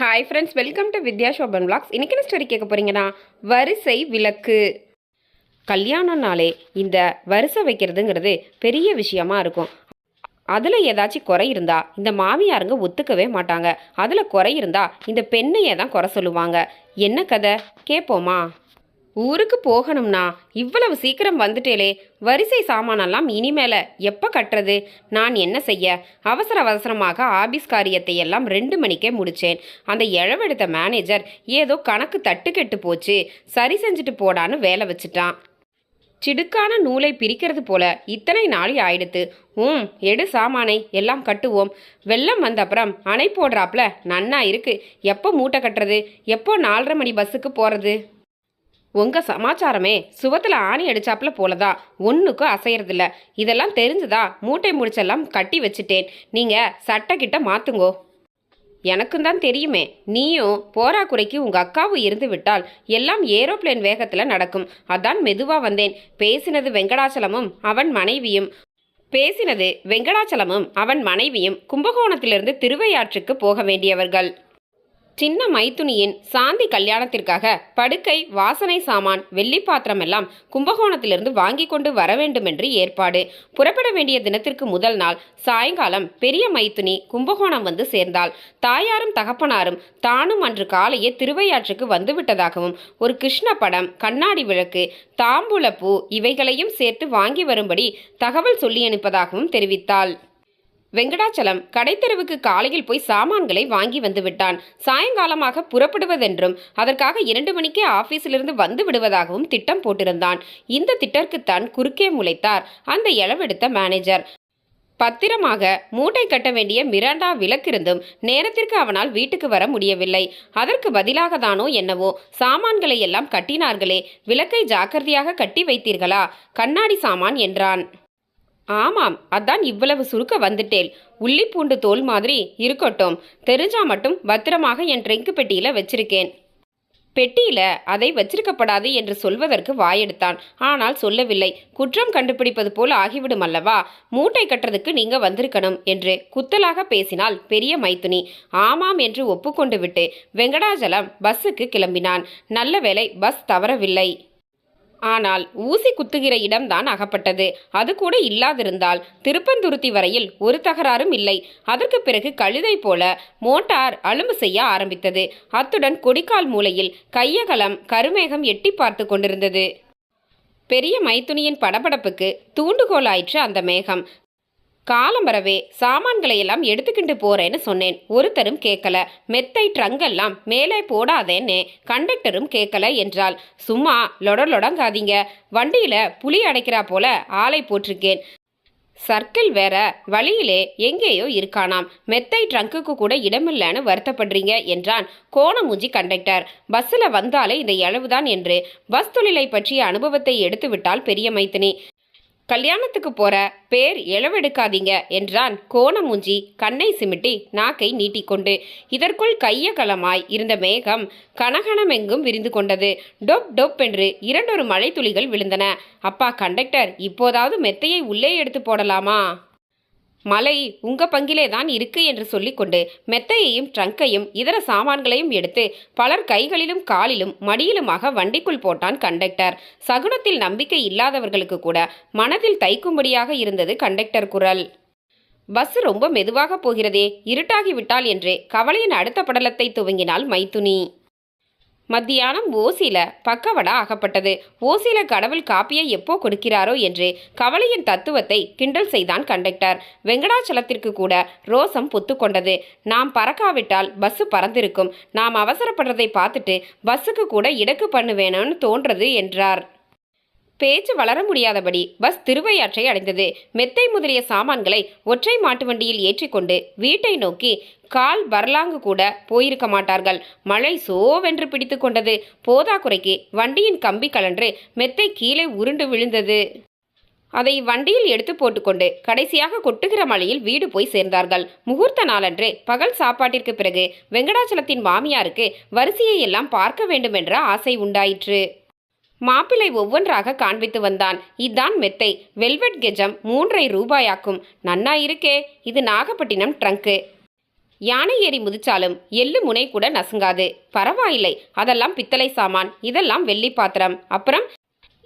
Hi friends welcome to Vidya Shoban blogs இன்னைக்கு என்ன story கேட்க போகிறீங்கன்னா வரிசை விளக்கு. கல்யாணம்னாலே இந்த வரிசை வைக்கிறதுங்கிறது பெரிய விஷயமா இருக்கும். அதில் ஏதாச்சும் குறை இருந்தால் இந்த மாமியாருங்க ஒத்துக்கவே மாட்டாங்க. அதில் குறை இருந்தால் இந்த பெண்ணையே தான் குறை சொல்லுவாங்க. என்ன கதை? கேட்போமா ஊருக்கு போகணும்னா இவ்வளவு சீக்கிரம் வந்துட்டேலே வரிசை சாமானெல்லாம் இனிமேல எப்போ கட்டுறது? நான் என்ன செய்ய? அவசர அவசரமாக ஆபீஸ் காரியத்தை எல்லாம் ரெண்டு மணிக்கே முடிச்சேன். அந்த இழவெடுத்த மேனேஜர் ஏதோ கணக்கு தட்டு கெட்டு போச்சு. சரி செஞ்சுட்டு போடான்னு வேலை வச்சுட்டான். சிடுக்கான நூலை பிரிக்கிறது போல இத்தனை நாளி ஆயிடுத்து. ம் எடு சாமானை எல்லாம் கட்டுவோம். வெள்ளம் வந்த அப்புறம் அணை போடுறாப்ல நன்னா இருக்கு. எப்போ மூட்டை கட்டுறது? எப்போ நாலரை மணி பஸ்ஸுக்கு போகிறது உங்கள் சமாச்சாரமே சுவத்தில் ஆணி அடிச்சாப்புல போலதான் ஒன்றுக்கும் அசையறதில்ல. இதெல்லாம் தெரிஞ்சுதா? மூட்டை முடிச்செல்லாம் கட்டி வச்சுட்டேன். நீங்கள் சட்டை கிட்ட மாற்றுங்கோ எனக்கும் தான் தெரியுமே. நீயும் போராக்குறைக்கு உங்கள் அக்காவும் இருந்து விட்டால் எல்லாம் ஏரோப்ளேன் வேகத்தில் நடக்கும். அதான் மெதுவாக வந்தேன். பேசினது வெங்கடாச்சலமும் அவன் மனைவியும். பேசினது வெங்கடாச்சலமும் அவன் மனைவியும் கும்பகோணத்திலிருந்து திருவையாற்றுக்கு போக வேண்டியவர்கள். சின்ன மைத்துனியின் சாந்தி கல்யாணத்திற்காக படுக்கை வாசனை சாமான் வெள்ளி பாத்திரம் எல்லாம் கும்பகோணத்திலிருந்து வாங்கி கொண்டு வர வேண்டுமென்று ஏற்பாடு. புறப்பட வேண்டிய தினத்திற்கு முதல் நாள் சாயங்காலம் பெரிய மைத்துனி கும்பகோணம் வந்து சேர்ந்தாள். தாயாரும் தகப்பனாரும் தானும் அன்று காலையே திருவையாற்றுக்கு வந்துவிட்டதாகவும் ஒரு கிருஷ்ண படம் கண்ணாடி விளக்கு தாம்பூல பூ இவைகளையும் சேர்த்து வாங்கி வரும்படி தகவல் சொல்லி அனுப்பதாகவும் தெரிவித்தாள். வெங்கடாச்சலம் கடைத்தெருவுக்கு காலையில் போய் சாமான்களை வாங்கி வந்து விட்டான். சாயங்காலமாக புறப்படுவதென்றும் அதற்காக இரண்டு மணிக்கே ஆபீஸிலிருந்து வந்து விடுவதாகவும் திட்டம் போட்டிருந்தான். இந்த திட்டத்திற்குத்தான் குறுக்கே முளைத்தார் அந்த இளவெடுத்த மேனேஜர் பத்திரமாக மூட்டை கட்ட வேண்டிய மிராண்டா விலக்கிருந்தும் நேரத்திற்கு அவனால் வீட்டுக்கு வர முடியவில்லை. அதற்கு பதிலாக தானோ என்னவோ சாமான்களை எல்லாம் கட்டினார்களே விளக்கை ஜாக்கிரதையாக கட்டி வைத்தீர்களா? கண்ணாடி சாமான் என்றான். ஆமாம் அதான் இவ்வளவு சுருக்க வந்துட்டேன் உள்ளி பூண்டு தோல் மாதிரி இருக்கட்டும். தெரிஞ்சா மட்டும் பத்திரமாக என் ட்ரெங்கு பெட்டியில் வச்சிருக்கேன். பெட்டியில அதை வச்சிருக்கப்படாது என்று சொல்வதற்கு வாயெடுத்தான். ஆனால் சொல்லவில்லை. குற்றம் கண்டுபிடிப்பது போல் ஆகிவிடும் அல்லவா? மூட்டை கட்டுறதுக்கு நீங்க வந்திருக்கணும் என்று குத்தலாக பேசினால் பெரிய மைத்துனி. ஆமாம் என்று ஒப்புக்கொண்டு விட்டு வெங்கடாஜலம் பஸ்ஸுக்கு கிளம்பினான். நல்ல வேளை பஸ் தவறவில்லை. ஆனால் ஊசி குத்துகிற இடம்தான் அகப்பட்டது. அது கூட இல்லாதிருந்தால் திருப்பந்துருத்தி வரையில் ஒரு தகராறும் இல்லை. அதற்கு பிறகு கழுதை போல மோட்டார் அலும்பு செய்ய ஆரம்பித்தது. அத்துடன் கொடிக்கால் மூலையில் கையகலம் கருமேகம் எட்டி பார்த்து கொண்டிருந்தது. பெரிய மைத்துனியின் படபடப்புக்கு தூண்டுகோலாயிற்று அந்த மேகம். காலம் வரவே சாமான்களை எல்லாம் எடுத்துக்கிட்டு போறேன்னு சொன்னேன். ஒருத்தரும் கேட்கல மெத்தை ட்ரங்கெல்லாம் மேலே போடாதேன்னு கண்டக்டரும் கேட்கல என்றால் சும்மா லொடலொடங்காதீங்க. வண்டியில புலி அடைக்கிறா போல ஆளை போட்டிருக்கேன். சர்க்கிள் வேற வழியிலே எங்கேயோ இருக்கானாம். மெத்தை ட்ரங்குக்கு கூட இடமில்லைன்னு வருத்தப்படுறீங்க என்றான் கோணமூஞ்சி கண்டக்டர். பஸ்ஸில் வந்தாலே இந்த இழவுதான் என்று. பஸ் தொழிலை பற்றிய அனுபவத்தை எடுத்துவிட்டால் பெரிய மைத்தினி. கல்யாணத்துக்கு போற பேர் இளவெடுக்காதீங்க என்றான் கோணமூஞ்சி கண்ணை சிமிட்டி நாக்கை நீட்டிக்கொண்டு. இதற்குள் கையகலமாய் இருந்த மேகம் கனகனமெங்கும் விரிந்து கொண்டது. டொப் டொப் என்று இரண்டொரு மழை துளிகள் விழுந்தன. அப்பா கண்டக்டர் இப்போதாவது மெத்தையை உள்ளே எடுத்து போடலாமா? மலை உங்க பங்கிலே தான் இருக்கு என்று சொல்லிக்கொண்டு மெத்தையையும் ட்ரங்கையும் இதர சாமான்களையும் எடுத்து பலர் கைகளிலும் காலிலும் மடியிலுமாக வண்டிக்குள் போட்டான் கண்டக்டர். சகுனத்தில் நம்பிக்கை இல்லாதவர்களுக்கு கூட மனதில் தைக்கும்படியாக இருந்தது கண்டக்டர் குரல். பஸ் ரொம்ப மெதுவாக போகிறதே இருட்டாகிவிட்டால் என்று கவலையின் அடுத்த படலத்தை துவங்கினாள் மைத்துனி மத்தியானம் ஓசியில பக்கவடா அகப்பட்டது ஓசியில கடவுள் காப்பியை எப்போ கொடுக்கிறாரோ என்று கவலையின் தத்துவத்தை கிண்டல் செய்தான் கண்டக்டர். வெங்கடாச்சலத்திற்கு கூட ரோசம் பொத்துக்கொண்டது நாம் பறக்காவிட்டால் பஸ்ஸு பறந்திருக்கும். நாம் அவசரப்படுறதை பார்த்துட்டு பஸ்ஸுக்கு கூட இடக்கு பண்ணுவேணும்னு தோன்றது என்றார். பேச்சு வளர முடியாதபடி பஸ் திருவையாற்றை அடைந்தது. மெத்தை முதலிய சாமான்களை ஒற்றை மாட்டு வண்டியில் ஏற்றிக்கொண்டு வீட்டை நோக்கி கால் வரலாங்கு கூட போயிருக்க மாட்டார்கள். மழை சோவென்று பிடித்து கொண்டது. போதாக்குறைக்கு வண்டியின் கம்பி கலன்று மெத்தை கீழே உருண்டு விழுந்தது. அதை வண்டியில் எடுத்து போட்டுக்கொண்டு கடைசியாக கொட்டுகிற மழையில் வீடு போய் சேர்ந்தார்கள். முகூர்த்த நாளன்று பகல் சாப்பாட்டிற்கு பிறகு வெங்கடாச்சலத்தின் மாமியாருக்கு வரிசையை எல்லாம் பார்க்க வேண்டுமென்ற ஆசை உண்டாயிற்று. மாப்பிள்ளை ஒவ்வொன்றாக காண்பித்து வந்தான். இதான் மெத்தை. வெல்வெட் கெஜம் மூன்றை ரூபாயாக்கும். நன்னா இருக்கே. இது நாகப்பட்டினம் ட்ரங்க்கு. யானை ஏறி முதிச்சாலும் எள்ளு முனை கூட நசுங்காது. பரவாயில்லை. அதெல்லாம் பித்தளை சாமான். இதெல்லாம் வெள்ளி பாத்திரம். அப்புறம்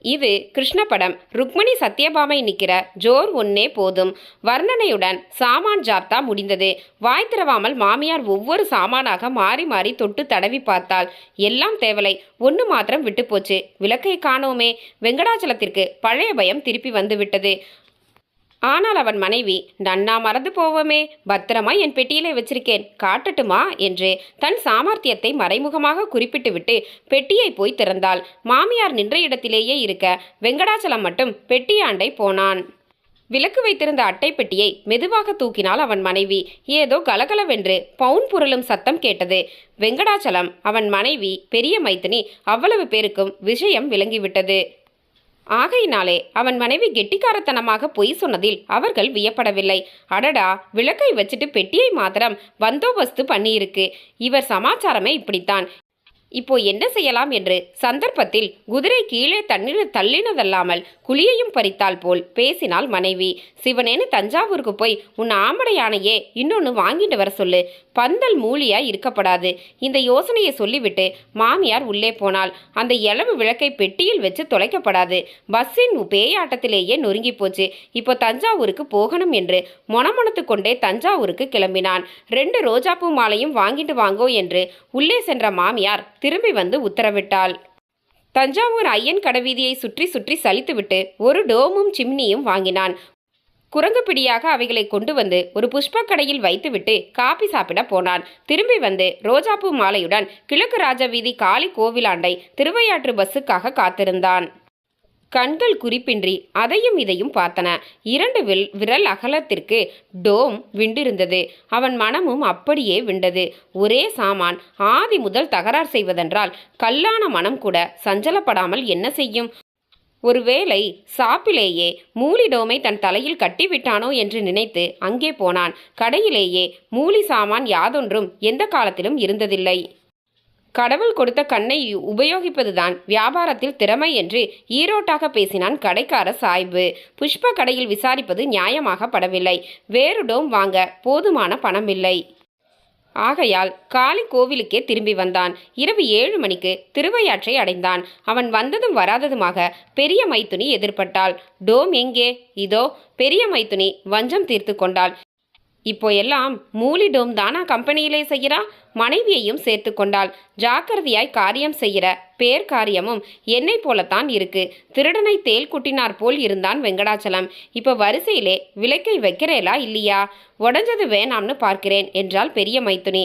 இது கிருஷ்ண படம். ருக்மணி சத்யபாமை நிற்கிற ஜோர் ஒன்னே போதும். வர்ணனையுடன் சாமான் ஜாப்தா முடிந்தது. வாய் மாமியார் ஒவ்வொரு சாமானாக மாறி மாறி தொட்டு தடவி பார்த்தாள். எல்லாம் தேவலை. ஒன்று மாத்திரம் விட்டு போச்சு. விளக்கை காணோமே. வெங்கடாச்சலத்திற்கு பழைய பயம் திருப்பி வந்துவிட்டது ஆனால் அவன் மனைவி நன்னா மறந்து போவோமே பத்திரமா என் பெட்டியிலே வச்சிருக்கேன் காட்டட்டுமா? என்று தன் சாமர்த்தியத்தை மறைமுகமாக குறிப்பிட்டுவிட்டு பெட்டியை போய் திறந்தாள். மாமியார் நின்ற இடத்திலேயே இருக்க வெங்கடாச்சலம் மட்டும் பெட்டியாண்டை போனான். விளக்கு வைத்திருந்த அட்டை பெட்டியை மெதுவாக தூக்கினாள் அவன் மனைவி. ஏதோ கலகலவென்று பவுன் புரளும் சத்தம் கேட்டது. வெங்கடாச்சலம் அவன் மனைவி பெரிய மைத்தினி அவ்வளவு பேருக்கும் விஷயம் விளங்கிவிட்டது. ஆகையினாலே அவன் மனைவி கெட்டிக்காரத்தனமாக பொய் சொன்னதில் அவர்கள் வியப்படவில்லை. அடடா விளக்கை வச்சுட்டு பெட்டியை மாத்திரம் பந்தோபஸ்து பண்ணியிருக்கு. இவர் சமாச்சாரமே இப்படித்தான். இப்போ என்ன செய்யலாம் என்று சந்தர்ப்பத்தில் குதிரை கீழே தண்ணீர் தள்ளினதல்லாமல் குழியையும் பறித்தால் போல் பேசினாள் மனைவி. சிவனேன்னு தஞ்சாவூருக்கு போய் உன் ஆம்படை யானையே இன்னொன்று வாங்கிட்டு வர சொல்லு. பந்தல் மூலியா இருக்கப்படாது. இந்த யோசனையை சொல்லிவிட்டு மாமியார் உள்ளே போனாள். அந்த இளவு விளக்கை பெட்டியில் வச்சு தொலைக்கப்படாது. பஸ்ஸின் பேயாட்டத்திலேயே நொறுங்கி போச்சு. இப்போ தஞ்சாவூருக்கு போகணும் என்று மொனமொனத்து கொண்டே தஞ்சாவூருக்கு கிளம்பினான். ரெண்டு ரோஜாப்பூ மாலையும் வாங்கிட்டு வாங்கோ என்று உள்ளே சென்ற மாமியார் திரும்பி வந்து உத்தரவிட்டாள். தஞ்சாவூர் ஐயன் கடவீதியை சுற்றி சுற்றி சலித்துவிட்டு ஒரு டோமும் சிம்னியும் வாங்கினான். குரங்குப்பிடியாக அவைகளை கொண்டு வந்து ஒரு புஷ்பக்கடையில் வைத்துவிட்டு காபி சாப்பிட போனான். திரும்பி வந்து ரோஜாப்பூ மாலையுடன் கிழக்கு ராஜவீதி காளி கோவிலாண்டை திருவையாற்று பஸ்ஸுக்காக காத்திருந்தான். கண்கள் குறிப்பின்றி அதையும் இதையும் பார்த்தன. இரண்டு வில் விரல் அகலத்திற்கு டோம் விண்டிருந்தது. அவன் மனமும் அப்படியே விண்டது. ஒரே சாமான் ஆதி முதல் தகராறு செய்வதென்றால் கல்லான மனம் கூட சஞ்சலப்படாமல் என்ன செய்யும்? ஒருவேளை சாப்பிலேயே மூலி டோமை தன் தலையில் கட்டிவிட்டானோ என்று நினைத்து அங்கே போனான். கடையிலேயே மூலி சாமான் யாதொன்றும் எந்த காலத்திலும் இருந்ததில்லை. கடவுள் கொடுத்த கண்ணை உபயோகிப்பதுதான் வியாபாரத்தில் திறமை என்று ஈரோட்டாக பேசினான் கடைக்கார சாய்பு. புஷ்ப கடையில் விசாரிப்பது நியாயமாக படவில்லை வேறு டோம் வாங்க போதுமான பணம் இல்லை ஆகையால் காளி கோவிலுக்கே திரும்பி வந்தான். இரவு ஏழு மணிக்கு திருவையாற்றை அடைந்தான். அவன் வந்ததும் வராததுமாக பெரிய மைத்துனி எதிர்பட்டாள். டோம் எங்கே? இதோ பெரிய மைத்துனி வஞ்சம் தீர்த்து கொண்டாள். இப்போ எல்லாம் மூலிடோம் தானா கம்பெனியிலே செய்கிறா? மனைவியையும் சேர்த்து கொண்டாள். ஜாக்கிரதையாய் காரியம் செய்கிற பேர் காரியமும் என்னை போலத்தான் இருக்கு. திருடனை தேல் குட்டினார் போல் இருந்தான் வெங்கடாச்சலம். இப்போ வரிசையிலே விளக்கை வைக்கிறேலா இல்லையா? உடஞ்சது வேணாம்னு பார்க்கிறேன் என்றாள் பெரிய மைத்துனி.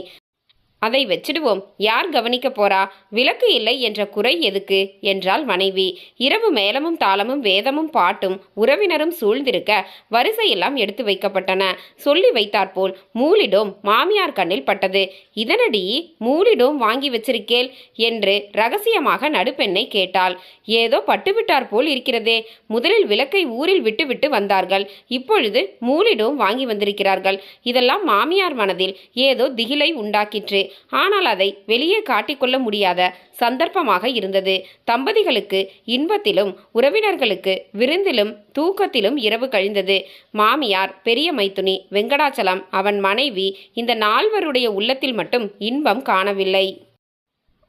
அதை வச்சிடுவோம். யார் கவனிக்க போறா? விளக்கு இல்லை என்ற குறை எதுக்கு? என்றாள் மனைவி. இரவு மேளமும் தாளமும் வேதமும் பாட்டும் உறவினரும் சூழ்ந்திருக்க வரிசையெல்லாம் எடுத்து வைக்கப்பட்டன. சொல்லி வைத்தாற்போல் மூலிடோம் மாமியார் கண்ணில் பட்டது. இதனடி மூலிடோம் வாங்கி வச்சிருக்கேல் என்று ரகசியமாக நடுப்பெண்ணை கேட்டாள். ஏதோ பட்டுவிட்டார் போல் இருக்கிறதே. முதலில் விளக்கை ஊரில் விட்டுவிட்டு வந்தார்கள். இப்பொழுது மூலிடோம் வாங்கி வந்திருக்கிறார்கள். இதெல்லாம் மாமியார் மனதில் ஏதோ திகிலை உண்டாக்கிற்று. ஆனால் அதை வெளியே காட்டிக்கொள்ள முடியாத சந்தர்ப்பமாக இருந்தது. தம்பதிகளுக்கு இன்பத்திலும் உறவினர்களுக்கு விருந்திலும் தூக்கத்திலும் இரவு கழிந்தது. மாமியார் பெரிய மைத்துனி வெங்கடாச்சலம் அவன் மனைவி இந்த நால்வருடைய உள்ளத்தில் மட்டும் இன்பம் காணவில்லை.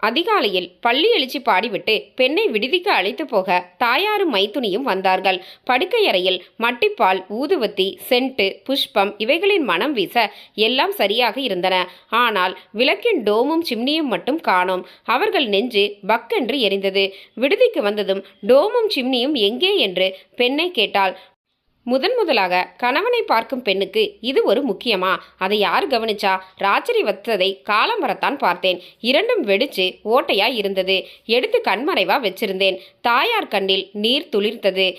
அதிகாலையில் பள்ளி எழுச்சி பாடிவிட்டு பெண்ணை விடுதிக்கு அழைத்து போக தாயாரும் மைத்துனியும் வந்தார்கள். படுக்கையறையில் மட்டிப்பால் ஊதுவத்தி சென்ட்டு புஷ்பம் இவைகளின் மனம் வீச எல்லாம் சரியாக இருந்தன. ஆனால் விளக்கின் டோமும் சிம்னியும் மட்டும் காணோம். அவர்கள் நெஞ்சு பக்கென்று எரிந்தது. விடுதிக்கு வந்ததும் டோமும் சிம்னியும் எங்கே என்று பெண்ணை கேட்டாள். முதன் முதலாக கணவனை பார்க்கும் பெண்ணுக்கு இது ஒரு முக்கியமா? அதை யார் கவனிச்சா? ராச்சரி வத்ததை காலம் வரத்தான் பார்த்தேன். இரண்டும் வெடிச்சு ஓட்டையா இருந்தது. எடுத்து கண்மறைவா வச்சிருந்தேன். தாயார் கண்ணில் நீர் துளிர்த்தது.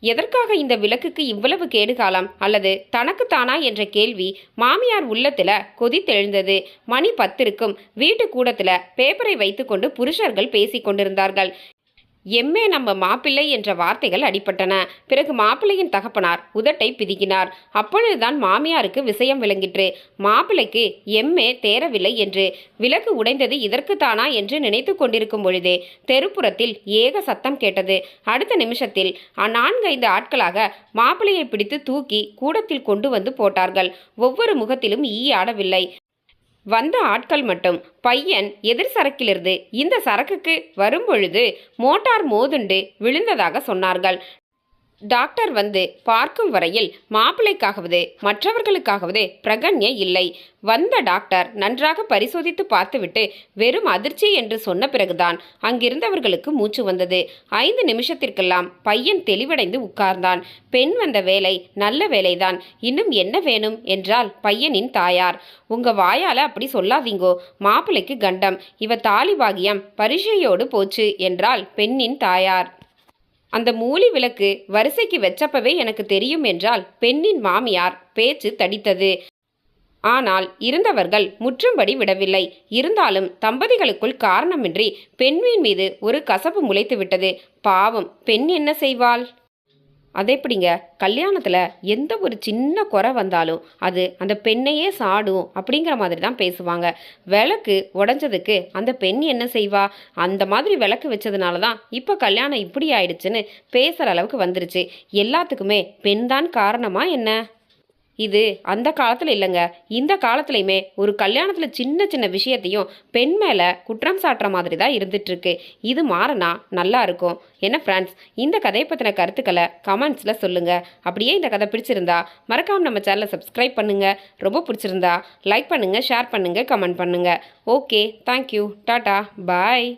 எதற்காக இந்த விளக்குக்கு இவ்வளவு கேடுகாலம் அல்லது தனக்குத்தானா என்ற கேள்வி மாமியார் உள்ளத்தில் கொதித்தெழுந்தது மணி பத்திருக்கும். வீட்டு கூடத்தில் பேப்பரை வைத்துக்கொண்டு புருஷர்கள் பேசிக்கொண்டிருந்தார்கள் எம்மே நம்ம மாப்பிள்ளை என்ற வார்த்தைகள் அடிபட்டன. பிறகு மாப்பிள்ளையின் தகப்பனார் உதட்டை பிதுக்கினார். அப்பொழுதுதான் மாமியாருக்கு விஷயம் விளங்கிற்று. மாப்பிள்ளைக்கு எம்மே தேரவில்லை என்று. விளக்கு உடைந்தது இதற்குத்தானா என்று நினைத்து கொண்டிருக்கும் பொழுதே தெருப்புறத்தில் ஏக சத்தம் கேட்டது. அடுத்த நிமிஷத்தில் நான்கைந்து ஆட்களாக மாப்பிள்ளையை பிடித்து தூக்கி கூடத்தில் கொண்டு வந்து போட்டார்கள். ஒவ்வொரு முகத்திலும் ஈ ஆடவில்லை. வந்த ஆட்கள் மட்டும். பையன் எதிர் சரக்கிலிருந்து இந்த சரக்குக்கு வரும்பொழுது மோட்டார் மோதுண்டு விழுந்ததாக சொன்னார்கள். டாக்டர் வந்து பார்க்கும் வரையில் மாப்பிள்ளைக்காகவது மற்றவர்களுக்காகவது பிரகன்ய இல்லை. வந்த டாக்டர் நன்றாக பரிசோதித்து பார்த்துவிட்டு வெறும் அதிர்ச்சி என்று சொன்ன பிறகுதான் அங்கிருந்தவர்களுக்கு மூச்சு வந்தது. ஐந்து நிமிஷத்திற்கெல்லாம் பையன் தெளிவடைந்து உட்கார்ந்தான். பெண் வந்த வேலை நல்ல வேலைதான். இன்னும் என்ன வேணும் என்றால் பையனின் தாயார். உங்க வாயால அப்படி சொல்லாதீங்கோ மாப்பிள்ளைக்கு கண்டம். இவ தாலிபாகியம் பரிஷையோடு பரிசையோடு போச்சு என்றால் பெண்ணின் தாயார். அந்த மூலி விளக்கு வரிசைக்கு வச்சப்பவே எனக்கு தெரியும் என்றால் பெண்ணின் மாமியார் பேச்சு தடித்தது. ஆனால் இருந்தவர்கள் முற்றும்படி விடவில்லை. இருந்தாலும் தம்பதிகளுக்குள் காரணமின்றி பெண்ணின் மீது ஒரு கசப்பு முளைத்து விட்டது பாவம் பெண் என்ன செய்வாள்? அதே எப்படிங்க கல்யாணத்தில் எந்த ஒரு சின்ன குறை வந்தாலும் அது அந்த பெண்ணையே சாடும் அப்படிங்கிற மாதிரி தான் பேசுவாங்க. விளக்கு உடஞ்சதுக்கு அந்த பெண் என்ன செய்வா? அந்த மாதிரி விளக்கு வச்சதுனால தான் இப்போ கல்யாணம் இப்படி ஆயிடுச்சுன்னு பேசுகிற அளவுக்கு வந்துருச்சு. எல்லாத்துக்குமே பெண் தான் காரணமா என்ன? இது அந்த காலத்தில் இல்லைங்க. இந்த காலத்துலையுமே ஒரு கல்யாணத்தில் சின்ன சின்ன விஷயத்தையும் பெண் மேலே குற்றம் சாட்டுற மாதிரி தான் இருந்துகிட்ருக்கு இது மாறினா நல்லா இருக்கும். என்ன ஃப்ரெண்ட்ஸ் இந்த கதையை பற்றின கருத்துக்களை கமெண்ட்ஸில் சொல்லுங்கள் அப்படியே இந்த கதை பிடிச்சிருந்தா மறக்காமல் நம்ம சேனலை சப்ஸ்கிரைப் பண்ணுங்கள் ரொம்ப பிடிச்சிருந்தா லைக் பண்ணுங்கள் ஷேர் பண்ணுங்கள் கமெண்ட் பண்ணுங்கள் ஓகே தேங்க்யூ டாட்டா பாய்